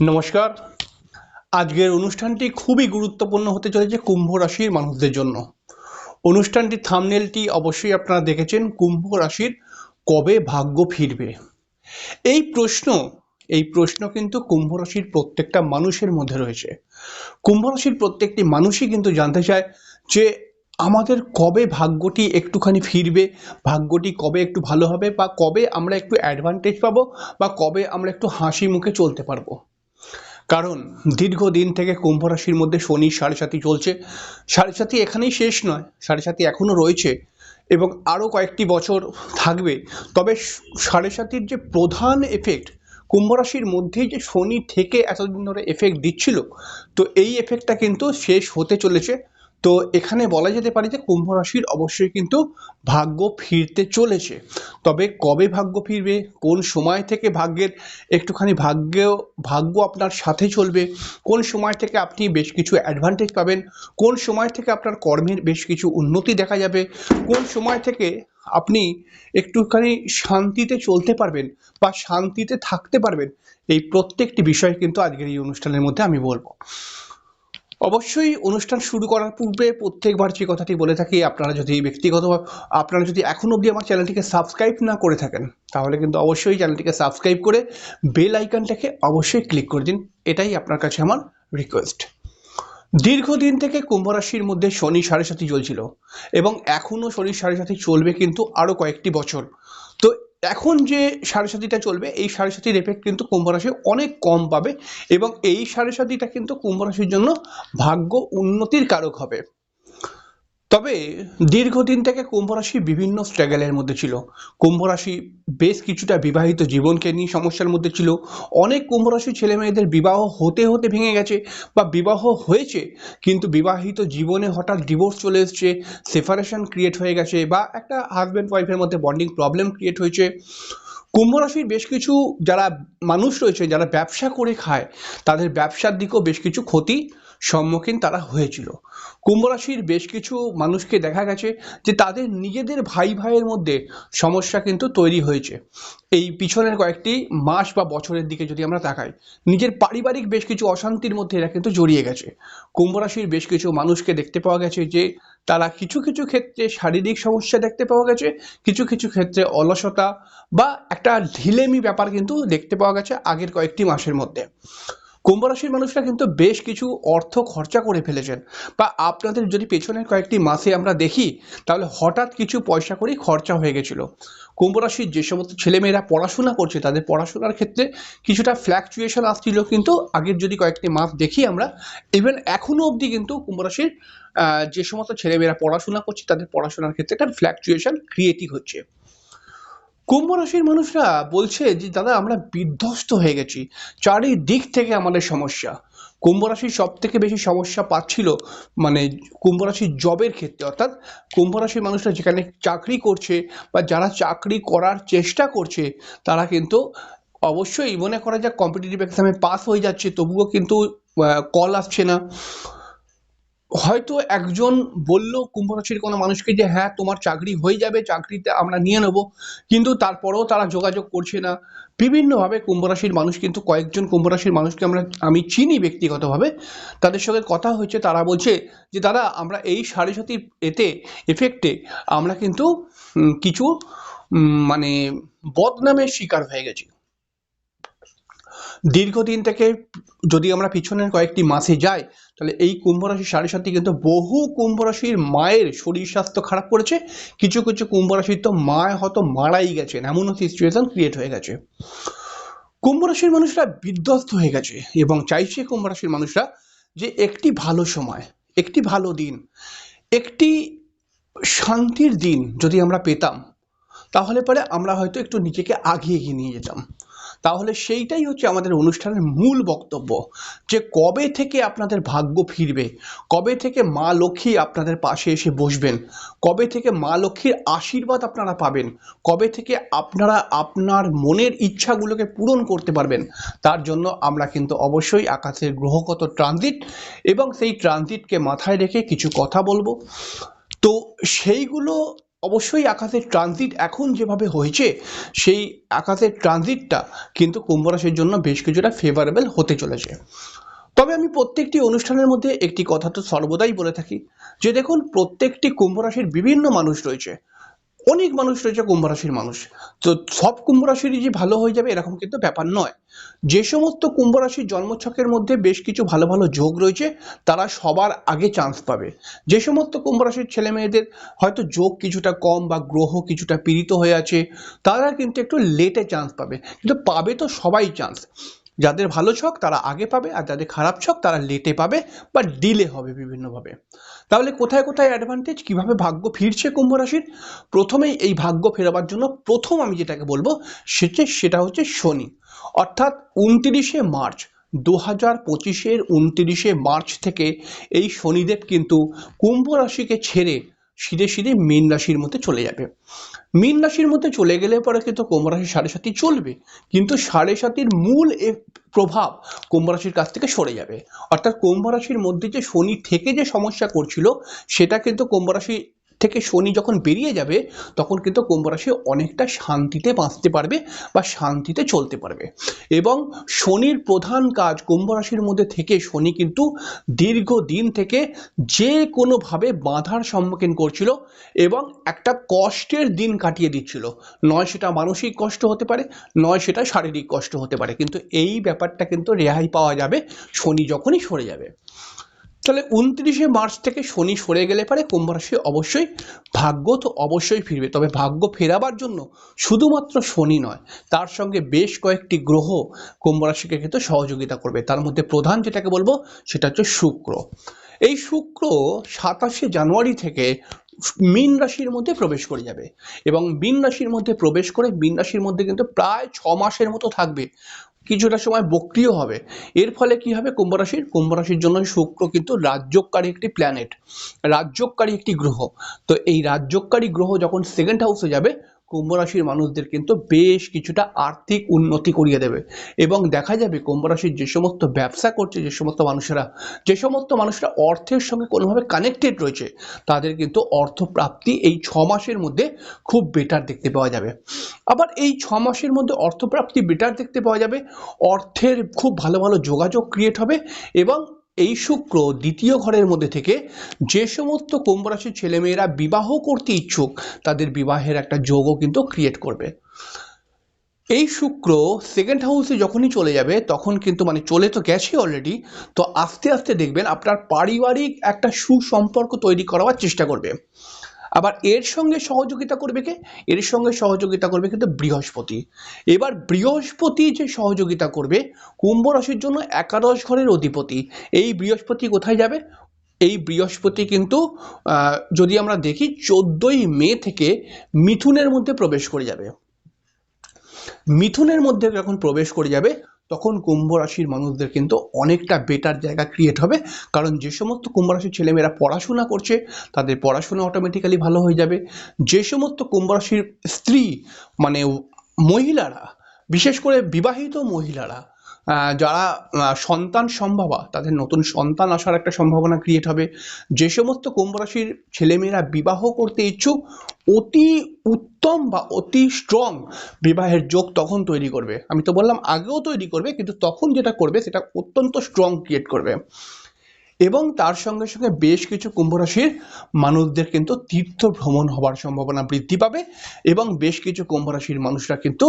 নমস্কার। আজকের অনুষ্ঠানটি খুবই গুরুত্বপূর্ণ হতে চলেছে কুম্ভ রাশির মানুষদের জন্য। অনুষ্ঠানটি থামনেলটি অবশ্যই আপনারা দেখেছেন, কুম্ভ রাশির কবে ভাগ্য ফিরবে। এই প্রশ্ন এই প্রশ্ন কিন্তু কুম্ভ রাশির প্রত্যেকটা মানুষের মধ্যে রয়েছে। কুম্ভ রাশির প্রত্যেকটি মানুষই কিন্তু জানতে চায় যে আমাদের কবে ভাগ্যটি একটুখানি ফিরবে, ভাগ্যটি কবে একটু ভালো হবে বা কবে আমরা একটু অ্যাডভান্টেজ পাবো বা কবে আমরা একটু হাসি মুখে চলতে পারব। কারণ দীর্ঘদিন থেকে কুম্ভ রাশির মধ্যে শনি সাড়ে সাতি চলছে। সাড়ে সাতি এখানেই শেষ নয়, সাড়ে সাতি এখনও রয়েছে এবং আরও কয়েকটি বছর থাকবে। তবে সাড়ে সাতির যে প্রধান এফেক্ট কুম্ভ রাশির মধ্যেই যে শনি থেকে এতদিন ধরে এফেক্ট দিচ্ছিল, তো এই এফেক্টটা কিন্তু শেষ হতে চলেছে। তো এখানে বলা যেতে পারে যে কুম্ভ রাশির অবশ্যই কিন্তু ভাগ্য ফিরতে চলেছে। তবে কবে ভাগ্য ফিরবে, কোন সময় থেকে ভাগ্যের একটুখানি ভাগ্য ভাগ্য আপনার সাথে চলবে, কোন সময় থেকে আপনি বেশ কিছু অ্যাডভান্টেজ পাবেন, কোন সময় থেকে আপনার কর্মের বেশ কিছু উন্নতি দেখা যাবে, কোন সময় থেকে আপনি একটুখানি শান্তিতে চলতে পারবেন বা শান্তিতে থাকতে পারবেন, এই প্রত্যেকটি বিষয় কিন্তু আজকের এই অনুষ্ঠানের মধ্যে আমি বলব। অবশ্যই অনুষ্ঠান শুরু করার পূর্বে প্রত্যেকবার যে কথাটি বলে থাকি, আপনারা যদি ব্যক্তিগত আপনারা যদি এখন অবধি আমার চ্যানেলটিকে সাবস্ক্রাইব না করে থাকেন, তাহলে কিন্তু অবশ্যই চ্যানেলটিকে সাবস্ক্রাইব করে বেল আইকনটাকে অবশ্যই ক্লিক করে দিন। এটাই আপনার কাছে আমার রিকোয়েস্ট দীর্ঘদিন থেকে কুম্ভ রাশির মধ্যে শনি সাড়ে সাথী চলছিল এবং এখনও শনি সাড়ে সাথী চলবে কিন্তু আরও কয়েকটি বছর। তো এখন যে সাড়ে সাতিটা চলবে, এই সাড়ে সাতির এফেক্ট কিন্তু কুম্ভ রাশি অনেক কম পাবে এবং এই সাড়ে সাতিটা কিন্তু কুম্ভ রাশির জন্য ভাগ্য উন্নতির কারক হবে। তবে দীর্ঘদিন থেকে কুম্ভ রাশি বিভিন্ন স্ট্রাগলের মধ্যে ছিল। কুম্ভ রাশি বেশ কিছুটা বিবাহিত জীবনকে নিয়ে সমস্যার মধ্যে ছিল। অনেক কুম্ভ রাশি ছেলে মেয়েদের বিবাহ হতে হতে ভেঙে গেছে বা বিবাহ হয়েছে, কিন্তু বিবাহিত জীবনে হঠাৎ ডিভোর্স চলে এসছে সেপারেশন ক্রিয়েট হয়ে গেছে বা একটা হাজব্যান্ড ওয়াইফের মধ্যে বন্ডিং প্রবলেম ক্রিয়েট হয়েছে। কুম্ভ রাশির বেশ কিছু যারা মানুষ রয়েছে, যারা ব্যবসা করে খায়, তাদের ব্যবসার দিকেও বেশ কিছু ক্ষতি সম্মুখীন তারা হয়েছিল। কুম্ভ রাশির বেশ কিছু মানুষকে দেখা গেছে যে তাদের নিজেদের ভাই ভাইয়ের মধ্যে সমস্যা কিন্তু তৈরি হয়েছে। এই পিছনের কয়েকটি মাস বা বছরের দিকে যদি আমরা তাকাই, নিজের পারিবারিক বেশ কিছু অশান্তির মধ্যে এরা কিন্তু জড়িয়ে গেছে। কুম্ভ রাশির বেশ কিছু মানুষকে দেখতে পাওয়া গেছে যে তারা কিছু কিছু ক্ষেত্রে শারীরিক সমস্যা দেখতে পাওয়া গেছে, কিছু কিছু ক্ষেত্রে অলসতা বা একটা ঢিলেমি ব্যাপার কিন্তু দেখতে পাওয়া গেছে আগের কয়েকটি মাসের মধ্যে। কুম্ভ রাশির মানুষরা কিন্তু বেশ কিছু অর্থ খরচা করে ফেলেছেন। বা আপনাদের যদি পেছনের কয়েকটি মাসে আমরা দেখি, তাহলে হঠাৎ কিছু পয়সা করেই খরচা হয়ে গেছিল। কুম্ভ রাশির যে সমস্ত ছেলেমেয়েরা পড়াশোনা করছে, তাদের পড়াশোনার ক্ষেত্রে কিছুটা ফ্ল্যাকচুয়েশন আসছিল কিন্তু আগের যদি কয়েকটি মাস দেখি আমরা ইভেন এখনও অবধি কিন্তু কুম্ভ রাশির যে সমস্ত ছেলেমেয়েরা পড়াশোনা করছে, তাদের পড়াশোনার ক্ষেত্রে একটা ফ্ল্যাকচুয়েশন ক্রিয়েটই হচ্ছে। কুম্ভ রাশির মানুষরা বলছে যে, দাদা, আমরা বিধ্বস্ত হয়ে গেছি। চারিদিক থেকে আমাদের সমস্যা। কুম্ভ রাশির সব থেকে বেশি সমস্যা পাচ্ছিল মানে কুম্ভ রাশির জবের ক্ষেত্রে। অর্থাৎ কুম্ভ রাশির মানুষরা যেখানে চাকরি করছে বা যারা চাকরি করার চেষ্টা করছে, তারা কিন্তু অবশ্যই মনে করা যাক কম্পিটিটিভ এক্সামে পাস হয়ে যাচ্ছে, তবুও কিন্তু কল আসছে না। হয়তো একজন বলল কুম্ভ রাশির কোনো মানুষকে যে হ্যাঁ তোমার চাকরি হয়ে যাবে, চাকরিতে আমরা নিয়ে নেব। কিন্তু তারপরেও তারা যোগাযোগ করছে না। বিভিন্নভাবে কুম্ভ রাশির মানুষ কিন্তু কয়েকজন কুম্ভ রাশির মানুষকে আমরা, আমি চিনি ব্যক্তিগতভাবে, তাদের সঙ্গে কথা হয়েছে। তারা বলছে যে, দাদা, আমরা এই সাড়ে সাতির এতে এফেক্টে আমরা কিন্তু কিছু মানে বদনামের শিকার হয়ে গেছি। দীর্ঘদিন থেকে যদি আমরা পিছনের কয়েকটি মাসে যাই, তাহলে এই কুম্ভ রাশির সাড়ে সাথে কিন্তু বহু কুম্ভ রাশির মায়ের শরীর স্বাস্থ্য খারাপ করেছে। কিছু কিছু কুম্ভ রাশির তো মা হয়তো মারাই গেছেন, এমনও সিচুয়েশন ক্রিয়েট হয়ে গেছে। কুম্ভ রাশির মানুষরা বিধ্বস্ত হয়ে গেছে এবং চাইছে কুম্ভ রাশির মানুষরা যে একটি ভালো সময়, একটি ভালো দিন, একটি শান্তির দিন যদি আমরা পেতাম, তাহলে পরে আমরা হয়তো একটু নিজেকে আগিয়ে এগিয়ে নিয়ে যেতাম। তাহলে সেইটাই হচ্ছে আমাদের অনুষ্ঠানের মূল বক্তব্য যে কবে থেকে আপনাদের ভাগ্য ফিরবে? কবে থেকে মা লক্ষ্মী আপনাদের পাশে এসে বসবেন? কবে থেকে মা লক্ষ্মীর আশীর্বাদ আপনারা পাবেন? কবে থেকে আপনারা আপনার মনের ইচ্ছাগুলোকে পূরণ করতে পারবেন? তার জন্য আমরা কিন্তু অবশ্যই আকাশের গ্রহগত ট্রানজিট এবং সেই ট্রানজিটকে মাথায় রেখে কিছু কথা বলব। তো সেইগুলো অবশ্যই আকাশের ট্রানজিট এখন যেভাবে হয়েছে, সেই আকাশের ট্রানজিটটা কিন্তু কুম্ভ রাশির জন্য বেশ কিছুটা ফেভারেবল হতে চলেছে। তবে আমি প্রত্যেকটি অনুষ্ঠানের মধ্যে একটি কথা তো সর্বদাই বলে থাকি যে দেখুন, প্রত্যেকটি কুম্ভ রাশির বিভিন্ন মানুষ রয়েছে। অনেক মানুষ রয়েছে কুম্ভ রাশির মানুষ। তো সব কুম্ভ রাশিরই যে ভালো হয়ে যাবে এরকম কিন্তু ব্যাপার নয়। যে সমস্ত কুম্ভ রাশির জন্মছকের মধ্যে বেশ কিছু ভালো ভালো যোগ রয়েছে, তারা সবার আগে চান্স পাবে। যে সমস্ত কুম্ভ রাশির ছেলে মেয়েদের হয়তো যোগ কিছুটা কম বা গ্রহ কিছুটা পীড়িত হয়ে আছে, তারা কিন্তু একটু লেটে চান্স পাবে। কিন্তু পাবে তো সবাই চান্স যাদের ভালো ছক তারা আগে পাবে, আর যাদের খারাপ ছক তারা লেটে পাবে বা ডিলে হবে বিভিন্নভাবে। তাহলে কোথায় কোথায় অ্যাডভান্টেজ কীভাবে ভাগ্য ফিরছে কুম্ভ রাশির? প্রথমেই এই ভাগ্য ফেরাবার জন্য প্রথম আমি যেটাকে বলব সেটা সেটা হচ্ছে শনি। অর্থাৎ উনত্রিশে মার্চ দু হাজার পঁচিশের উনত্রিশে মার্চ থেকে এই শনিদেব কিন্তু কুম্ভ রাশিকে ছেড়ে সিধে সিধে মীন রাশির মধ্যে চলে যাবে। মীন রাশির মধ্যে চলে গেলে পরে কিন্তু কুম্ভ রাশি সাড়ে সাথী চলবে। কিন্তু সাড়ে সাতির মূল প্রভাব কুম্ভ রাশির কাছ থেকে সরে যাবে। অর্থাৎ কুম্ভ রাশির মধ্যে যে শনি থেকে যে সমস্যা করছিল, সেটা কিন্তু কুম্ভ রাশি থেকে শনি যখন বেরিয়ে যাবে, তখন কিন্তু কুম্ভ রাশি অনেকটা শান্তিতে বাঁচতে পারবে বা শান্তিতে চলতে পারবে। এবং শনির প্রধান কাজ কুম্ভ রাশির মধ্যে থেকে শনি কিন্তু দীর্ঘদিন থেকে যে কোনোভাবে বাধার সম্মুখীন করছিল এবং একটা কষ্টের দিন কাটিয়ে দিচ্ছিল। নয় সেটা মানসিক কষ্ট হতে পারে, নয় সেটা শারীরিক কষ্ট হতে পারে। কিন্তু এই ব্যাপারটা কিন্তু রেহাই পাওয়া যাবে শনি যখনই সরে যাবে। তাহলে উনত্রিশে মার্চ থেকে শনি সরে গেলে পারে কুম্ভ রাশি অবশ্যই ভাগ্য তো অবশ্যই ফিরবে। তবে ভাগ্য ফেরাবার জন্য শুধুমাত্র শনি নয়, তার সঙ্গে বেশ কয়েকটি গ্রহ কুম্ভ রাশিকে কিন্তু সহযোগিতা করবে। তার মধ্যে প্রধান যেটাকে বলব সেটা হচ্ছে শুক্র। এই শুক্র সাতাশে জানুয়ারি থেকে মীন রাশির মধ্যে প্রবেশ করে যাবে এবং মীন রাশির মধ্যে প্রবেশ করে মীন রাশির মধ্যে কিন্তু প্রায় ছ মাসের মতো থাকবে। কিছুটা সময় বক্রিয় হবে। এর ফলে কি হবে? কুম্ভ রাশির? কুম্ভ রাশির জন্য শুক্র কিন্তু রাজ্যকারী একটি প্ল্যানেট রাজ্যকারী একটি গ্রহ। তো এই রাজ্যকারী গ্রহ যখন সেকেন্ড হাউসে যাবে কুম্ভ রাশির মানুষদের কিন্তু বেশ কিছুটা আর্থিক উন্নতি করিয়ে দেবে। এবং দেখা যাবে কুম্ভ রাশির যে সমস্ত ব্যবসা করছে, যে সমস্ত মানুষেরা, যে সমস্ত মানুষরা অর্থের সঙ্গে কোনোভাবে কানেক্টেড রয়েছে, তাদের কিন্তু অর্থ প্রাপ্তি এই ছ মাসের মধ্যে খুব বেটার দেখতে পাওয়া যাবে। আবার এই ছ মাসের মধ্যে অর্থপ্রাপ্তি বেটার দেখতে পাওয়া যাবে। অর্থের খুব ভালো ভালো যোগাযোগ ক্রিয়েট হবে এবং এই শুক্র দ্বিতীয় ঘরের মধ্যে থেকে যে সমস্ত কুম্ভ রাশির ছেলেমেয়েরা বিবাহ করতে ইচ্ছুক, তাদের বিবাহের একটা যোগও কিন্তু ক্রিয়েট করবে। এই শুক্র সেকেন্ড হাউসে যখনই চলে যাবে, তখন কিন্তু মানে চলে তো গেছে অলরেডি তো আস্তে আস্তে দেখবেন আপনার পারিবারিক একটা সুসম্পর্ক তৈরি করার চেষ্টা করবে। আবার এর সঙ্গে সহযোগিতা করবে কে? এর সঙ্গে সহযোগিতা করবে কিন্তু বৃহস্পতি। এবার বৃহস্পতি যে সহযোগিতা করবে, কুম্ভ রাশির জন্য একাদশ ঘরের অধিপতি। এই বৃহস্পতি কোথায় যাবে? এই বৃহস্পতি কিন্তু যদি আমরা দেখি, চোদ্দোই মে থেকে মিথুনের মধ্যে প্রবেশ করে যাবে। মিথুনের মধ্যে যখন প্রবেশ করে যাবে তখন কুম্ভ রাশির মানুষদের কিন্তু অনেকটা বেটার জায়গা ক্রিয়েট হবে। কারণ যে সমস্ত কুম্ভ রাশির ছেলেমেয়েরা পড়াশোনা করছে, তাদের পড়াশোনা অটোমেটিক্যালি ভালো হয়ে যাবে। যে সমস্ত কুম্ভ রাশির স্ত্রী মানে মহিলারা, বিশেষ করে বিবাহিত মহিলারা যারা সন্তান সম্ভবা, তাদের নতুন সন্তান আসার একটা সম্ভাবনা ক্রিয়েট হবে। যে সমস্ত কুম্ভ রাশির ছেলেমেয়েরা বিবাহ করতে ইচ্ছুক, অতি উত্তম বা অতি স্ট্রং বিবাহের যোগ তখন তৈরি করবে। আমি তো বললাম আগেও তৈরি করবে, কিন্তু তখন যেটা করবে, সেটা অত্যন্ত স্ট্রং ক্রিয়েট করবে। এবং তার সঙ্গে সঙ্গে বেশ কিছু কুম্ভ রাশির মানুষদের কিন্তু তীর্থ ভ্রমণ হওয়ার সম্ভাবনা বৃদ্ধি পাবে এবং বেশ কিছু কুম্ভ রাশির মানুষরা কিন্তু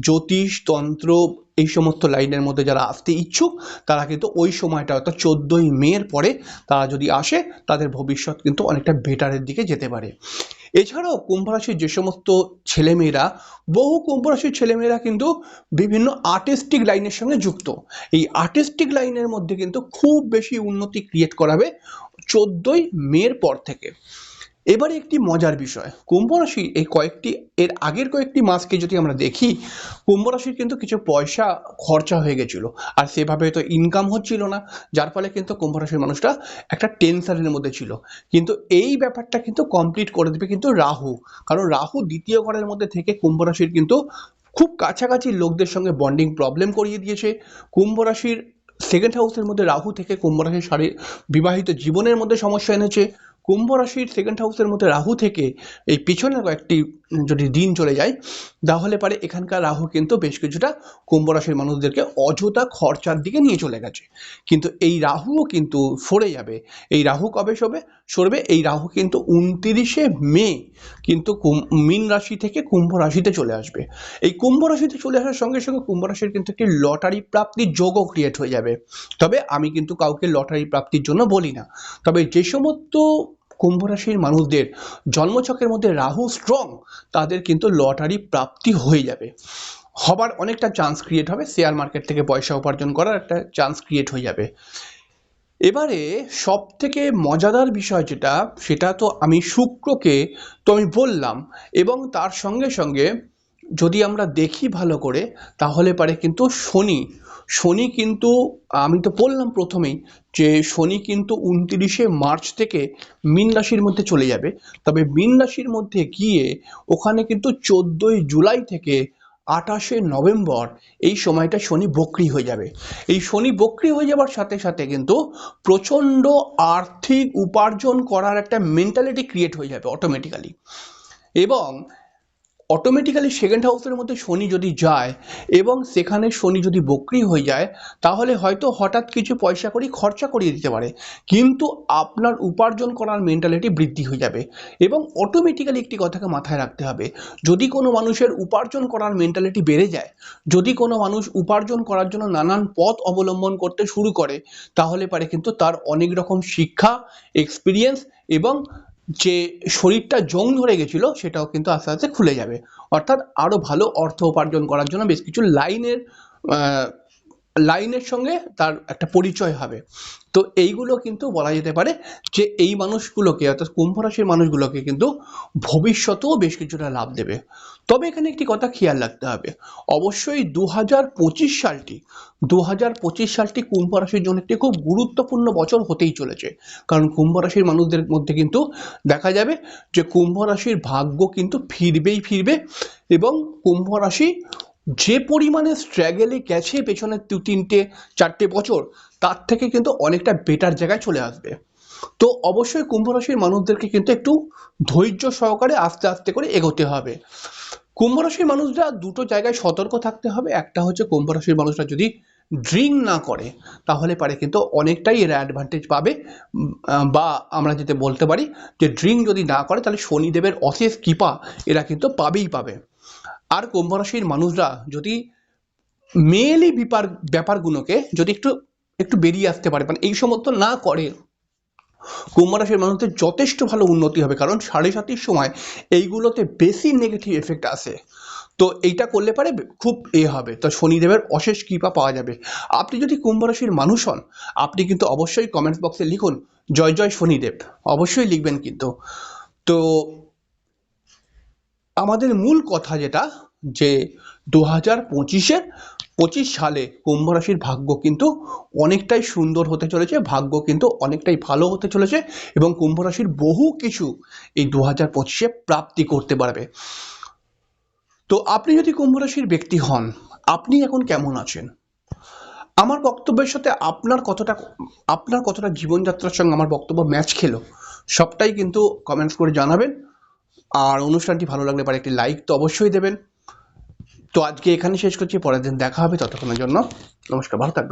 জ্যোতিষ, তন্ত্র এই সমস্ত লাইনের মধ্যে যারা আসতে ইচ্ছুক, তারা কিন্তু ওই সময়টা অর্থাৎ চোদ্দোই মের পরে তারা যদি আসে, তাদের ভবিষ্যৎ কিন্তু অনেকটা বেটারের দিকে যেতে পারে। এছাড়াও কুম্ভ রাশির যে সমস্ত ছেলেমেয়েরা, বহু কুম্ভ রাশির ছেলেমেয়েরা কিন্তু বিভিন্ন আর্টিস্টিক লাইনের সঙ্গে যুক্ত। এই আর্টিস্টিক লাইনের মধ্যে কিন্তু খুব বেশি উন্নতি ক্রিয়েট করাবে চোদ্দই মের পর থেকে। এবারে একটি মজার বিষয়। কুম্ভ রাশি এই কয়েকটি, এর আগের কয়েকটি মাসকে যদি আমরা দেখি, কুম্ভ রাশির কিন্তু কিছু পয়সা খরচা হয়ে গেছিল। আর সেভাবে তো ইনকাম হচ্ছিল না, যার ফলে কিন্তু কুম্ভ রাশির মানুষটা একটা টেনশনের মধ্যে ছিল। কিন্তু এই ব্যাপারটা কিন্তু কমপ্লিট করে দেবে কিন্তু রাহু। কারণ রাহু দ্বিতীয় ঘরের মধ্যে থেকে কুম্ভ রাশির কিন্তু খুব কাছাকাছি লোকদের সঙ্গে বন্ডিং প্রবলেম করিয়ে দিয়েছে। কুম্ভ রাশির সেকেন্ড হাউসের মধ্যে রাহু থেকে কুম্ভ রাশির শারীর বিবাহিত জীবনের মধ্যে সমস্যা এনেছে। কুম্ভ রাশির সেকেন্ড হাউসের মধ্যে রাহু থেকে এই পিছনের কয়েকটি যদি দিন চলে যায়, তাহলে পারে এখানকার রাহু কিন্তু বেশ কিছুটা কুম্ভ রাশির মানুষদেরকে অযথা খরচার দিকে নিয়ে চলে গেছে। কিন্তু এই রাহুও কিন্তু সরে যাবে। এই রাহু কবে সবে সরবে এই রাহু কিন্তু উনতিরিশে মে কিন্তু মীন রাশি থেকে কুম্ভ রাশিতে চলে আসবে। এই কুম্ভ রাশিতে চলে আসার সঙ্গে সঙ্গে কুম্ভ রাশির কিন্তু একটি লটারি প্রাপ্তির যোগও ক্রিয়েট হয়ে যাবে। তবে আমি কিন্তু কাউকে লটারি প্রাপ্তির জন্য বলি না। তবে যে সমস্ত কুম্ভ রাশির মানুষদের জন্মছকের মধ্যে রাহু স্ট্রং তাদের কিন্তু লটারি প্রাপ্তি হয়ে যাবে। হবার অনেকটা চান্স ক্রিয়েট হবে শেয়ার মার্কেট থেকে পয়সা উপার্জন করার একটা চান্স ক্রিয়েট হয়ে যাবে। এবারে সব থেকে মজাদার বিষয় যেটা, সেটা তো আমি শুক্রকে তো আমি বললাম, এবং তার সঙ্গে সঙ্গে যদি আমরা দেখি ভালো করে, তাহলে পারে কিন্তু শনি। শনি কিন্তু, আমি তো বললাম প্রথমেই যে শনি কিন্তু উনতিরিশে মার্চ থেকে মীন রাশির মধ্যে চলে যাবে। তবে মীন রাশির মধ্যে গিয়ে ওখানে কিন্তু চোদ্দোই জুলাই থেকে আঠাশে নভেম্বর এই সময়টা শনি বক্রি হয়ে যাবে। এই শনি বক্রি হয়ে যাওয়ার সাথে সাথে কিন্তু প্রচণ্ড আর্থিক উপার্জন করার একটা মেন্টালিটি ক্রিয়েট হয়ে যাবে অটোমেটিক্যালি এবং অটোমেটিক্যালি সেকেন্ড হাউসের মধ্যে শনি যদি যায় এবং সেখানে শনি যদি বক্রি হয়ে যায়, তাহলে হয়তো হঠাৎ কিছু পয়সা করি, খরচা করিয়ে দিতে পারে। কিন্তু আপনার উপার্জন করার মেন্টালিটি বৃদ্ধি হয়ে যাবে এবং অটোমেটিক্যালি একটি কথাকে মাথায় রাখতে হবে। যদি কোনো মানুষের উপার্জন করার মেন্টালিটি বেড়ে যায়, যদি কোনো মানুষ উপার্জন করার জন্য নানান পথ অবলম্বন করতে শুরু করে, তাহলে পারে কিন্তু তার অনেক রকম শিক্ষা এক্সপিরিয়েন্স এবং যে শরীরটা জং ধরে গেছিল, সেটাও কিন্তু আস্তে আস্তে খুলে যাবে। অর্থাৎ আরও ভালো অর্থ উপার্জন করার জন্য বেশ কিছু লাইনের লাইনের সঙ্গে তার একটা পরিচয় হবে। তো এইগুলো কিন্তু বলা যেতে পারে যে এই মানুষগুলোকে অর্থাৎ কুম্ভ রাশির মানুষগুলোকে কিন্তু ভবিষ্যতেও বেশ কিছুটা লাভ দেবে। তবে এখানে একটি কথা খেয়াল রাখতে হবে। অবশ্যই দু হাজার পঁচিশ সালটি দু হাজার পঁচিশ সালটি কুম্ভ রাশির জন্য একটি খুব গুরুত্বপূর্ণ বছর হতেই চলেছে। কারণ কুম্ভ রাশির মানুষদের মধ্যে কিন্তু দেখা যাবে যে কুম্ভ রাশির ভাগ্য কিন্তু ফিরবেই ফিরবে এবং কুম্ভ রাশি যে পরিমাণে স্ট্রাগেলে গেছে পেছনের দু তিনটে, চারটে বছর, তার থেকে কিন্তু অনেকটা বেটার জায়গায় চলে আসবে। তো অবশ্যই কুম্ভ রাশির মানুষদেরকে কিন্তু একটু ধৈর্য সহকারে আস্তে আস্তে করে এগোতে হবে। কুম্ভ রাশির মানুষরা দুটো জায়গায় সতর্ক থাকতে হবে। একটা হচ্ছে কুম্ভ রাশির মানুষরা যদি ড্রিঙ্ক না করে, তাহলে পারে কিন্তু অনেকটাই এরা অ্যাডভান্টেজ পাবে। বা আমরা যেতে বলতে পারি যে ড্রিঙ্ক যদি না করে, তাহলে শনিদেবের অশেষ কৃপা এরা কিন্তু পাবেই পাবে। আর কুম্ভ রাশির মানুষরা যদি মেয়েলি ব্যাপার, ব্যাপারগুলোকে যদি একটু একটু বেরিয়ে আসতে পারে মানে এই সমস্ত না করে, কুম্ভ রাশির মানুষদের যথেষ্ট ভালো উন্নতি হবে। কারণ সাড়ে সাতির সময় এইগুলোতে বেশি নেগেটিভ এফেক্ট আসে। তো এইটা করলে পারে খুব এ হবে। তো শনিদেবের অশেষ কৃপা পাওয়া যাবে। আপনি যদি কুম্ভ রাশির মানুষ হন, আপনি কিন্তু অবশ্যই কমেন্টস বক্সে লিখুন, জয় জয় শনিদেব। অবশ্যই লিখবেন কিন্তু। তো আমাদের মূল কথা যেটা, যে দু হাজার পঁচিশের পঁচিশ সালে কুম্ভ রাশির ভাগ্য কিন্তু অনেকটাই সুন্দর হতে চলেছে, ভাগ্য কিন্তু অনেকটাই ভালো হতে চলেছে এবং কুম্ভ রাশির বহু কিছু এই দু হাজার পঁচিশে প্রাপ্তি করতে পারবে। তো আপনি যদি কুম্ভ রাশির ব্যক্তি হন, আপনি এখন কেমন আছেন? আমার বক্তব্যের সাথে আপনার কতটা আপনার কতটা জীবনযাত্রার সঙ্গে আমার বক্তব্য ম্যাচ খেলো, সবটাই কিন্তু কমেন্টস করে জানাবেন। আর অনুষ্ঠানটি ভালো লাগলে পারে একটি লাইক তো অবশ্যই দেবেন। তো আজকে এখানে শেষ করছি, পরের দিন দেখা হবে ততক্ষণের জন্য। নমস্কার, ভালো থাকবেন।